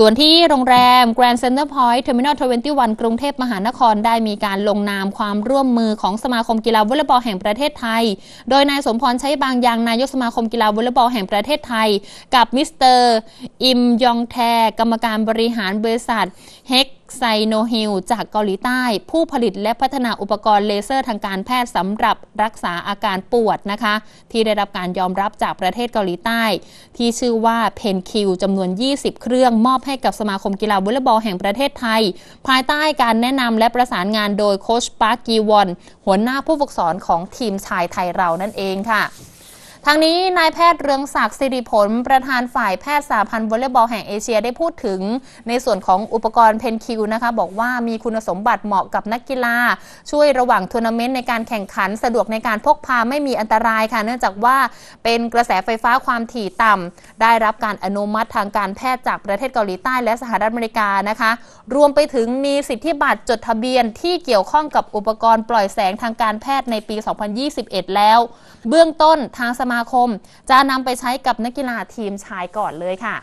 ส่วนที่โรงแรม Grand Center Point Terminal 21 กรุงเทพมหานครได้มีการลงนามความร่วมมือของสมาคมกีฬาวอลเลย์บอลแห่งประเทศไทย โดยนายสมพรใช้บางยางนายกสมาคมกีฬาวอลเลย์บอลแห่งประเทศไทย กับมิสเตอร์อิมยองแทกรรมการบริหารบริษัทเฮก ไซโนฮิลจากเกาหลีใต้ ผู้ผลิตและพัฒนาอุปกรณ์เลเซอร์ทางการแพทย์สำหรับรักษาอาการปวดนะคะ ที่ได้รับการยอมรับจากประเทศเกาหลีใต้ ที่ชื่อว่าเพนคิวจำนวน 20 เครื่องมอบให้กับสมาคมกีฬาวอลเลย์บอลแห่งประเทศไทย ภายใต้การแนะนำและประสานงานโดยโคชปาร์กกีวอนหัวหน้าผู้ฝึกสอนของทีมชายไทยเรานั่นเองค่ะ ทางนี้นายแพทย์เรืองศักดิ์สิริผล ประธานฝ่ายแพทย์สาพันธ์วอลเลย์บอลแห่งเอเชียได้พูดถึง ในส่วนของอุปกรณ์เพนคิวนะคะ บอกว่ามีคุณสมบัติเหมาะกับนักกีฬา ช่วยระหว่างทัวร์นาเมนต์ในการแข่งขันสะดวกในการพกพาไม่มีอันตรายค่ะ เนื่องจากว่าเป็นกระแสไฟฟ้าความถี่ต่ำได้รับการอนุมัติทางการแพทย์จากประเทศเกาหลีใต้และสหรัฐอเมริกานะคะ รวมไปถึงมีสิทธิบัตรจดทะเบียนที่เกี่ยวข้องกับอุปกรณ์ปล่อยแสงทางการแพทย์ในปี 2021 แล้ว เบื้องต้นทางสมามาคม จะนำไปใช้กับนักกีฬาทีมชายก่อนเลยค่ะ